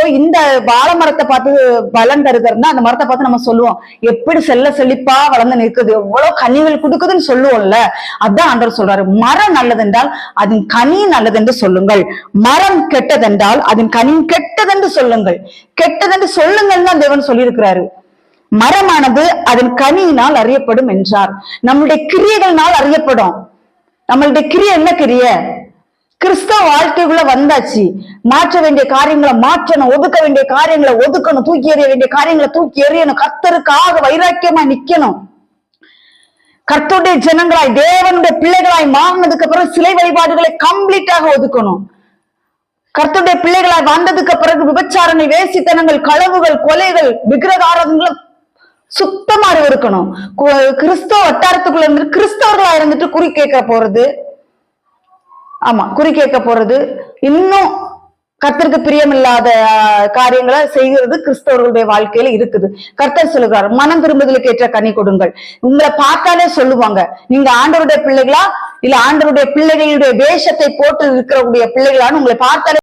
இந்த வாழை மரத்தை பார்த்து பலன் தருதுன்னா அந்த மரத்தை பார்த்து நம்ம சொல்லுவோம். எப்படி செல்ல செழிப்பா வளர்ந்து நிற்குது? எவ்வளவு கனிகள் கொடுக்குதுன்னு சொல்லுவோம்ல. அதான் ஆண்டவர் சொல்றாரு. மரம் நல்லதென்றால் அதன் கனி நல்லதென்று சொல்லுங்கள். மரம் கெட்டதென்றால் அதன் கனி கெட்டதென்று சொல்லுங்கள். கெட்டதென்று சொல்லுங்கள் தான் தேவன் சொல்லியிருக்கிறாரு. மரமானது அதன் கனியினால் அறியப்படும் என்றார். நம்முடைய கிரியைகள்னால் அறியப்படும். நம்மளுடைய கிரியை என்ன கிரிய? கிறிஸ்தவ வாழ்க்கைக்குள்ள வந்தாச்சு. மாற்ற வேண்டிய காரியங்களை மாற்றணும் ஒதுக்க வேண்டிய காரியங்களை ஒதுக்கணும் தூக்கி எறிய வேண்டிய காரியங்களை தூக்கி எறியணும். கர்த்தருக்காக வைராக்கியமா நிக்கணும். கர்த்தருடைய ஜனங்களாய் தேவனுடைய பிள்ளைகளாய் மாறினதுக்கு அப்புறம் சிலை வழிபாடுகளை கம்ப்ளீட்டாக ஒதுக்கணும். கர்த்தருடைய பிள்ளைகளாய் வந்ததுக்கு பிறகு விபச்சாரணை வேசித்தனங்கள் களவுகள் கொலைகள் விக்கிரகாரங்களை சுத்தமா இருக்கணும் கிறிஸ்தவ வட்டாரத்துக்குள்ள இருந்து கிறிஸ்தவர்களா இருந்துட்டு குறி கேட்க போறது. ஆமா குறி கேட்க போறது. இன்னும் கர்த்தருக்கு பிரியமில்லாத காரியங்களை செய்கிறது கிறிஸ்தவர்களுடைய வாழ்க்கையில இருக்குது. கர்த்தர் சொல்லுகிறார் மனம் திரும்புதலுக்கு ஏற்ற கனி கொடுங்கள். உங்களை பார்த்தாலே சொல்லுவாங்க நீங்க ஆண்டவருடைய பிள்ளைகளா? இல்ல ஆண்டவருடைய பிள்ளைகளுடைய வேஷத்தை போட்டு இருக்கிறவங்களுடைய பிள்ளைகளான்னு உங்களை பார்த்தாலே